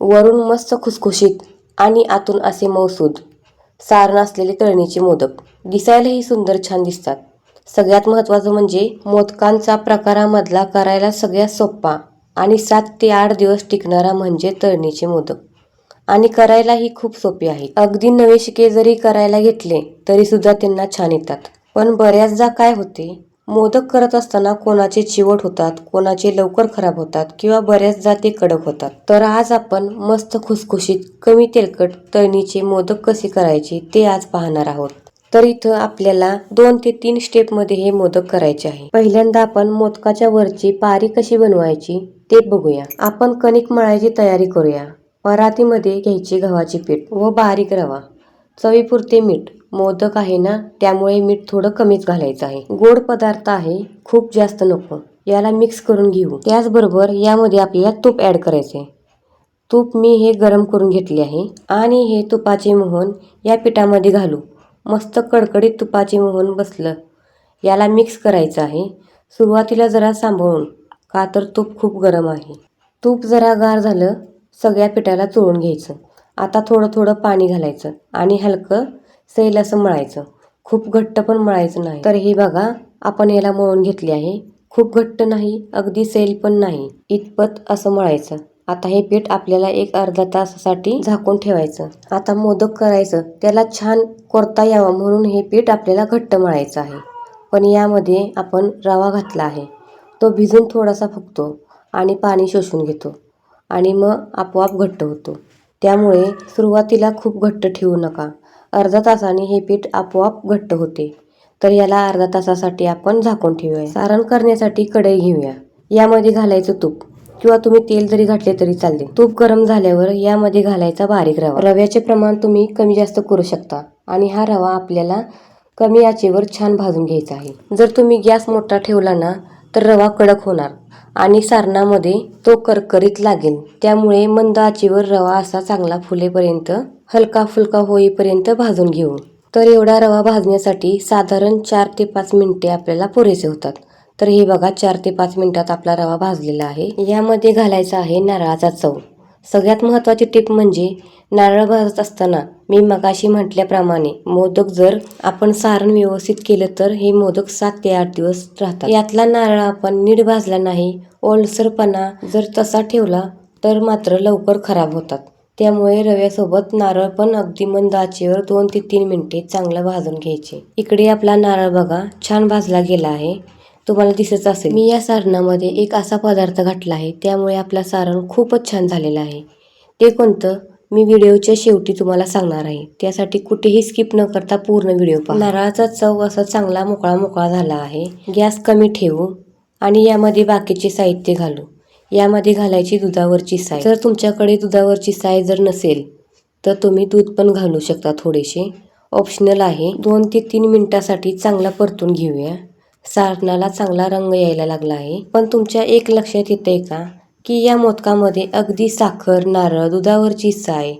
वरून मस्त खुसखुशीत आणि आतून असे मौसूद सारण असलेले तळणीचे मोदक दिसायलाही सुंदर छान दिसतात. सगळ्यात महत्त्वाचं म्हणजे मोदकांचा प्रकारामधला करायला सगळ्यात सोपा आणि सात ते आठ दिवस टिकणारा म्हणजे तळणीचे मोदक. आणि करायलाही खूप सोपे आहे. अगदी नवे शिके जरी करायला घेतले तरीसुद्धा त्यांना छान येतात. पण बऱ्याचदा काय होते? मोदक करत असताना कोणाचे चिवट होतात कोणाचे लवकर खराब होतात किंवा बऱ्याचदा ते कडक होतात. तर आज आपण मस्त खुसखुशीत कमी तेलकट तळणीचे मोदक कसे करायचे ते आज पाहणार आहोत. तर इथं आपल्याला दोन ते तीन स्टेपमध्ये हे मोदक करायचे आहे. पहिल्यांदा आपण मोदकाच्या वरची पारी कशी बनवायची ते बघूया. आपण कणिक मळायची तयारी करूया. परातीमध्ये घ्यायची गव्हाची पीठ व बारीक रवा. चवीपुरते मीठ. मोदक आहे ना त्यामुळे मीठ थोडं कमीच घालायचं आहे. गोड पदार्थ आहे खूप जास्त नको. याला मिक्स करून घेऊ. त्याचबरोबर यामध्ये आपल्याला तूप ऍड करायचे तूप मी हे गरम करून घेतले आहे. आणि हे तुपाचे मोहन या पिठामध्ये घालू. मस्त कडकडीत तुपाचे मोहन बसलं. याला मिक्स करायचं आहे. सुरुवातीला जरा सांभाळून. का तर तूप खूप गरम आहे. तूप जरा गार झालं सगळ्या पिठाला चोळून घ्यायचं. आता थोडं थोडं पाणी घालायचं. आणि हलकं सैल असं मळायचं. खूप घट्ट पण मळायचं नाही. तर हे बघा आपण याला मळून घेतले आहे. खूप घट्ट नाही अगदी सैल पण नाही. इतपत असं मळायचं. आता हे पीठ आपल्याला एक अर्धा तासासाठी झाकून ठेवायचं. आता मोदक करायचं. त्याला छान कोरता यावं म्हणून हे पीठ आपल्याला घट्ट मळायचं आहे. पण यामध्ये आपण रवा घातला आहे. तो भिजून थोडासा फुगतो आणि पाणी शोषून घेतो. आणि मग आपोआप घट्ट होतो. त्यामुळे सुरुवातीला खूप घट्ट ठेवू नका. अर्धा तासाने हे पीठ आपोआप घट्ट होते. तर याला अर्धा तासासाठी आपण झाकून ठेवूया. सारण करण्यासाठी कढई घेऊया. यामध्ये घालायचं तूप. किंवा तुम्ही तेल जरी घातले तरी चालते. तूप गरम झाल्यावर यामध्ये घालायचा बारीक रवा. रव्याचे प्रमाण तुम्ही कमी जास्त करू शकता. आणि हा रवा आपल्याला कमी आचेवर छान भाजून घ्यायचा आहे. जर तुम्ही गॅस मोठा ठेवला ना तर रवा कडक होणार आणि सारणामध्ये तो करकरीत लागेल. त्यामुळे मंद आचीवर रवा असा चांगला फुलेपर्यंत हलका फुलका होईपर्यंत भाजून घेऊ. तर एवढा रवा भाजण्यासाठी साधारण चार ते पाच मिनिटे आपल्याला पुरेसे होतात. तर हे बघा चार ते पाच मिनिटात आपला रवा भाजलेला आहे. यामध्ये घालायचा आहे नारळाचा चव. सगळ्यात महत्त्वाची टिप म्हणजे नारळ भाजत असताना मी मगाशी म्हटल्याप्रमाणे मोदक जर आपण सारण व्यवस्थित केलं तर हे मोदक सात ते आठ दिवस राहतात. यातला नारळ आपण नीट भाजला नाही ओलसरपणा जर तसा ठेवला तर मात्र लवकर खराब होतात. त्यामुळे रव्यासोबत नारळ पण अगदी मंद आचेवर दोन ते तीन मिनिटे चांगलं भाजून घ्यायचे. इकडे आपला नारळ बघा छान भाजला गेला आहे. तुम्हाला दिसत असेल. मी या सारणामध्ये एक असा पदार्थ घातला आहे त्यामुळे आपला सारण खूपच छान झालेला आहे. ते कोणतं? मी व्हिडिओच्या शेवटी तुम्हाला सांगणार आहे. त्यासाठी कुठेही स्किप न करता पूर्ण व्हिडिओ पहा. नारळाचा चव असा चांगला मोकळा मोकळा झाला आहे. गॅस कमी ठेवू आणि यामध्ये बाकीचे साहित्य घालू. यामध्ये घालायची दुधावरची साय. जर तुमच्याकडे दुधावरची साय जर नसेल तर तुम्ही दूध पण घालू शकता थोडेसे. ऑप्शनल आहे. दोन ते तीन मिनटासाठी चांगला परतून घेऊया. सारणाला चांगला रंग यायला लागला आहे. पण तुमच्या एक लक्षात येते का? की या मोदकामध्ये अगदी साखर नारळ दुधावरची साय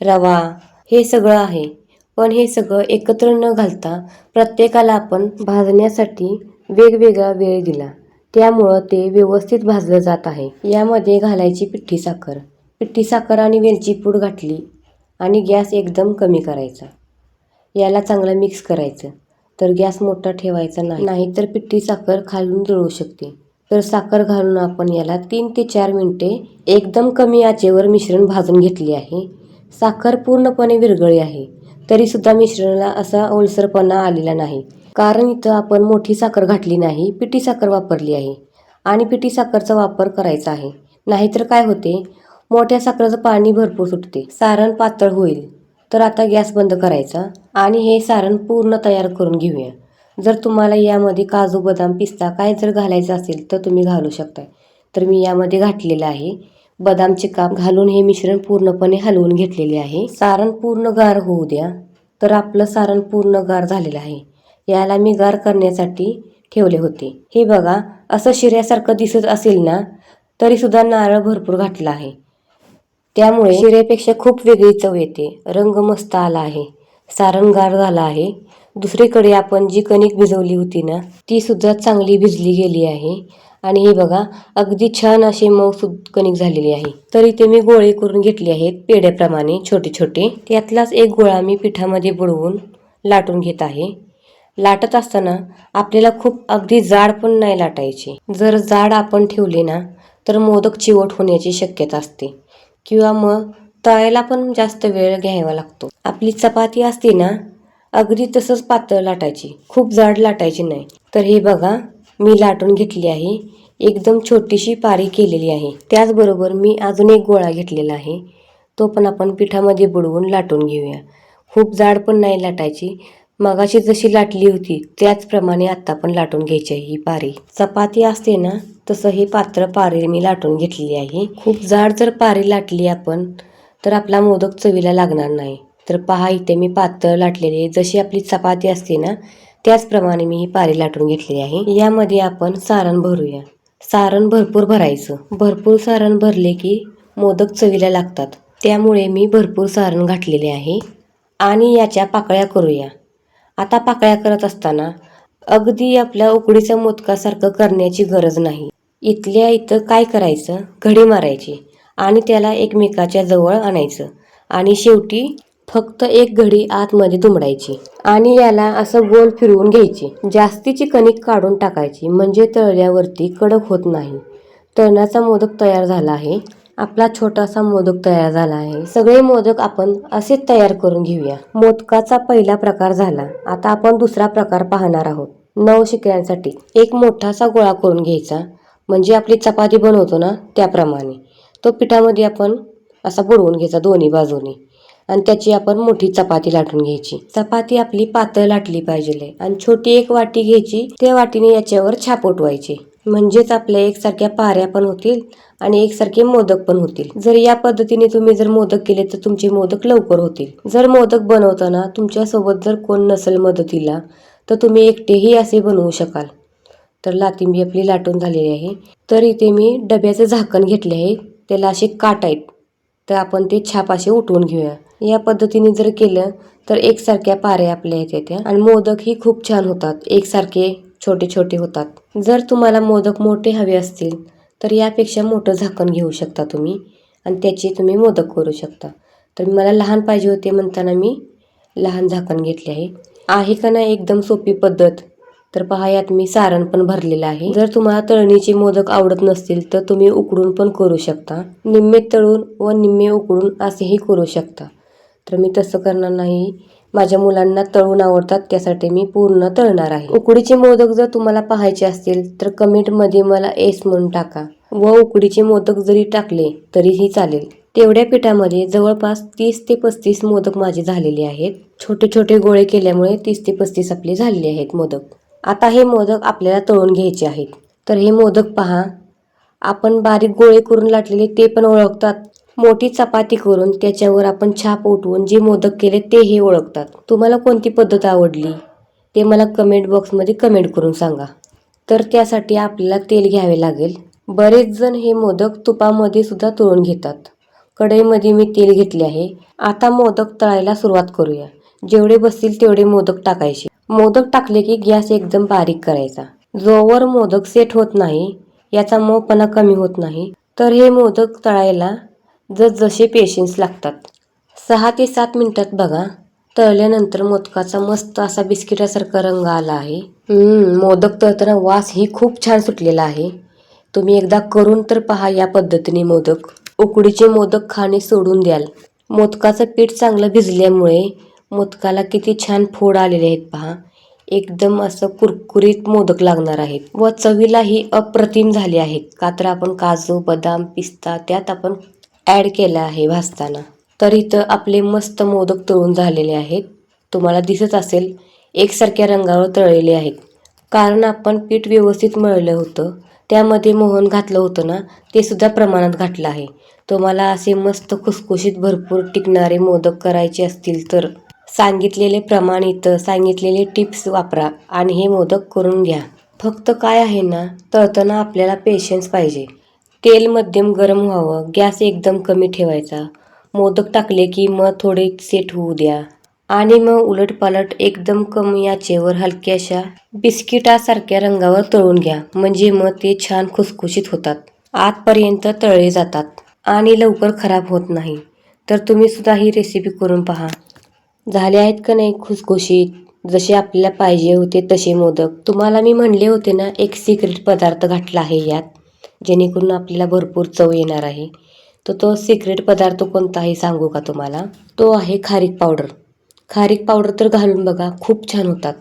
रवा हे सगळं आहे. पण हे सगळं एकत्र न घालता प्रत्येकाला आपण भाजण्यासाठी वेगवेगळा वेळ दिला. त्यामुळं ते व्यवस्थित भाजलं जात आहे. यामध्ये घालायची पिठी साखर. पिठी साखर आणि वेलची पूड घातली आणि गॅस एकदम कमी करायचा. याला चांगलं मिक्स करायचं. तर गॅस मोठा ठेवायचा नाही. नाहीतर पिठी साखर खालून जळू शकते. तर साखर घालून आपण याला तीन ते चार मिनिटे एकदम कमी आचेवर मिश्रण भाजून घेतले आहे. साखर पूर्णपणे विरघळी आहे. तरीसुद्धा मिश्रणाला असा ओलसरपणा आलेला नाही. कारण इथं आपण मोठी साखर घातली नाही पिठी साखर वापरली आहे आणि पिठी साखरचा वापर करायचा आहे. नाहीतर काय होते? मोठ्या साखरेचं पाणी भरपूर सुटते. सारण पातळ होईल. तर आता गॅस बंद करायचा आणि हे सारण पूर्ण तयार करून घेऊया. जर तुम्हाला यामध्ये काजू बदाम पिस्ता काय जर घालायचं असेल तर तुम्ही घालू शकता तर मी यामध्ये घातलेलं आहे. बदामचे काप घालून हे मिश्रण पूर्णपणे हलवून घेतलेले आहे. सारण पूर्ण गार होऊ द्या. तर आपलं सारण पूर्ण गार झालेलं आहे. याला मी गार करण्यासाठी ठेवले होते. हे बघा असं शिऱ्यासारखं दिसत असेल ना तरीसुद्धा नारळ भरपूर घातला आहे. त्यामुळे शिऱ्यापेक्षा खूप वेगळी चव येते. रंग मस्त आला आहे. सारण गार झाला आहे. दुसरीकडे आपण जी कणिक भिजवली होती ना ती सुद्धा चांगली भिजली गेली आहे. आणि हे बघा अगदी छान असे मऊ कणिक झालेली आहे. तर इथे मी गोळे करून घेतले आहेत पेढ्याप्रमाणे छोटे छोटे. त्यातलाच एक गोळा मी पिठामध्ये बुडवून लाटून घेत आहे. लाटत असताना आपल्याला खूप अगदी जाड पण नाही लाटायचे. जर जाड आपण ठेवले ना तर मोदक चिवट होण्याची शक्यता असते. किंवा मग तळायला पण जास्त वेळ घ्यावा लागतो. आपली चपाती असते ना अगदी तसंच पातळ लाटायची. खूप जाड लाटायची नाही. तर हे बघा मी लाटून घेतली आहे. एकदम छोटीशी पारी केलेली आहे. त्याचबरोबर मी अजून एक गोळा घेतलेला आहे. तो पण आपण पिठामध्ये बुडवून लाटून घेऊया. खूप जाड पण नाही लाटायची. मगाशी जशी लाटली होती त्याचप्रमाणे आत्ता पण लाटून घ्यायची आहे ही पारी. चपाती असते ना तसं हे पात्र पारी मी लाटून घेतलेली आहे. खूप जाड जर पारी लाटली आपण तर आपला मोदक चवीला लागणार नाही. तर पहा इथे मी पातळ लाटलेली आहे. जशी आपली चपाती असते ना त्याचप्रमाणे मी ही पारी लाटून घेतलेली आहे. यामध्ये आपण सारण भरूया. सारण भरपूर भरायचं. भरपूर सारण भरले की मोदक चवीला लागतात. त्यामुळे मी भरपूर सारण घातलेले आहे. आणि याच्या पाकळ्या करूया. आता पाकळ्या करत असताना अगदी आपल्या उकडीच्या मोदकासारखं करण्याची गरज नाही. इथल्या इथं काय करायचं? घडी मारायची आणि त्याला एकमेकाच्या जवळ आणायचं आणि शेवटी फक्त एक घडी आतमध्ये दुमडायची आणि याला असं गोल फिरवून घ्यायची. जास्तीची कणिक काढून टाकायची म्हणजे तळल्यावरती कडक होत नाही. तळण्याचा मोदक तयार झाला आहे. आपला छोटासा मोदक तयार झाला आहे. सगळे मोदक आपण असेच तयार करून घेऊया. मोदकाचा पहिला प्रकार झाला. आता आपण दुसरा प्रकार पाहणार आहोत. नऊ शिकऱ्यांसाठी एक मोठासा गोळा करून घ्यायचा. म्हणजे आपली चपाती बनवतो ना त्याप्रमाणे. तो पिठामध्ये आपण असा बुडवून घ्यायचा दोन्ही बाजूनी. आणि त्याची आपण मोठी चपाती लाटून घ्यायची. चपाती आपली पातळ लाटली पाहिजे. आणि छोटी एक वाटी घ्यायची. त्या वाटीने याच्यावर छाप उठवायची. म्हणजेच आपल्या एकसारख्या पाऱ्या पण होतील आणि एकसारखे मोदक पण होतील. जर या पद्धतीने तुम्ही जर मोदक केले तर तुमचे मोदक लवकर होतील. जर मोदक बनवताना तुमच्यासोबत जर कोण नसेल मदतीला तर तुम्ही एकटेही असे बनवू शकाल. तर लातिंबी आपली लाटून झालेली आहे. तर इथे मी डब्याचं झाकण घेतले आहे. त्याला असे काट आहेत. तर आपण ते छाप असे उठवून घेऊया. या पद्धतीने जर केलं तर एकसारख्या पाऱ्या आपल्या येते आणि मोदक ही खूप छान होतात. एकसारखे छोटे छोटे होतात. जर तुम्हाला मोदक मोठे हवे असतील तर यापेक्षा मोठं झाकण घेऊ शकता तुम्ही आणि त्याचे तुम्ही मोदक करू शकता. तर मला लहान पाहिजे होते म्हणताना मी लहान झाकण घेतले आहे. आहे का नाही एकदम सोपी पद्धत? तर पहा यात मी सारण पण भरलेलं आहे. जर तुम्हाला तळणीचे मोदक आवडत नसतील तर तुम्ही उकडून पण करू शकता. निम्मे तळून व निम्मे उकडून असेही करू शकता. तर मी तसं करणार नाही. माझ्या मुलांना तळून आवडतात त्यासाठी मी पूर्ण तळणार आहे. उकडीचे मोदक जर तुम्हाला पाहायचे असतील तर कमेंटमध्ये मला एस म्हणून टाका. व उकडीचे मोदक जरी टाकले तरीही चालेल. तेवढ्या पिठामध्ये जवळपास तीस ते पस्तीस मोदक माझे झालेले आहेत. छोटे छोटे गोळे केल्यामुळे तीस ते पस्तीस आपले झालेले आहेत मोदक. आता हे मोदक आपल्याला तळून घ्यायचे आहेत. तर हे मोदक पहा. आपण बारीक गोळे करून लाटलेले ते पण ओळखतात. मोठी चपाती करून त्याच्यावर आपण छाप उठवून जे मोदक केले ते हे ओळखतात. तुम्हाला कोणती पद्धत आवडली? ते मला कमेंट बॉक्समध्ये कमेंट करून सांगा. तर त्यासाठी आपल्याला तेल घ्यावे लागेल. बरेच जण हे मोदक तुपामध्ये सुद्धा तळून घेतात. कढईमध्ये मी तेल घेतले आहे. आता मोदक तळायला सुरुवात करूया. जेवढे बसतील तेवढे मोदक टाकायचे. मोदक टाकले की गॅस एकदम बारीक करायचा. जोवर मोदक सेट होत नाही याचा मोपणा कमी होत नाही तर हे मोदक तळायला जसजसे पेशन्स लागतात. सहा ते सात मिनटात बघा. तळल्यानंतर मोदकाचा मस्त असा बिस्किटासारखा रंग आला आहे. मोदक तळताना वास ही खूप छान सुटलेला आहे. तुम्ही एकदा करून तर पहा या पद्धतीने मोदक. उकडीचे मोदक खाणे सोडून द्याल. मोदकाचं पीठ चांगलं भिजल्यामुळे मोदकाला किती छान फोड आलेले आहेत पहा. एकदम असं कुरकुरीत मोदक लागणार आहेत. व चवीलाही अप्रतिम झाले आहेत. का तर आपण काजू बदाम पिस्ता त्यात आपण ॲड केलं आहे भाजताना तर इथं आपले मस्त मोदक तळून झालेले आहेत. तुम्हाला दिसत असेल एकसारख्या रंगावर तळलेले आहेत. कारण आपण पीठ व्यवस्थित मळलं होतं. त्यामध्ये मोहन घातलं होतं ना ते सुद्धा प्रमाणात घातलं आहे. तुम्हाला असे मस्त खुसखुशीत भरपूर टिकणारे मोदक करायचे असतील तर सांगितलेले प्रमाण इथं सांगितलेले टिप्स वापरा आणि हे मोदक करून घ्या. फक्त काय आहे ना तळताना आपल्याला पेशन्स पाहिजे. तेल मध्यम गरम व्हावं. गॅस एकदम कमी ठेवायचा. मोदक टाकले की मग थोडे सेट होऊ द्या. आणि मग उलटपालट एकदम कमी याचेवर हलक्याशा बिस्किटासारख्या रंगावर तळून घ्या. म्हणजे मग ते छान खुसखुशीत होतात. आतपर्यंत तळले जातात. आणि लवकर खराब होत नाही. तर तुम्ही सुद्धा ही रेसिपी करून पहा. झाले आहेत का नाही खुसखुशीत? जसे आपल्याला पाहिजे होते तसे मोदक. तुम्हाला मी म्हणले होते ना एक सिक्रेट पदार्थ घातला आहे यात. जेणेकरून आपल्याला भरपूर चव येणार आहे. तर तो सिक्रेट पदार्थ कोणता आहे सांगू का तुम्हाला? तो आहे खारीक पावडर. खारीक पावडर तर घालून बघा खूप छान होतात.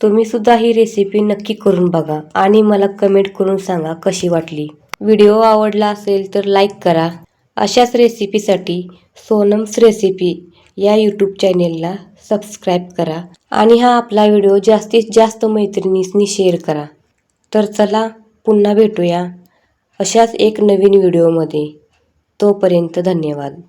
तुम्ही सुद्धा ही रेसिपी नक्की करून बघा आणि मला कमेंट करून सांगा कशी वाटली. व्हिडिओ आवडला असेल तर लाईक करा. अशाच रेसिपीसाठी सोनम्स रेसिपी या यूट्यूब चॅनेलला सबस्क्राईब करा आणि हा आपला व्हिडिओ जास्तीत जास्त मैत्रिणींनी शेअर करा. तर चला पुन्हा भेटूया. अशाच एक नवीन व्हिडिओमध्ये. तोपर्यंत धन्यवाद.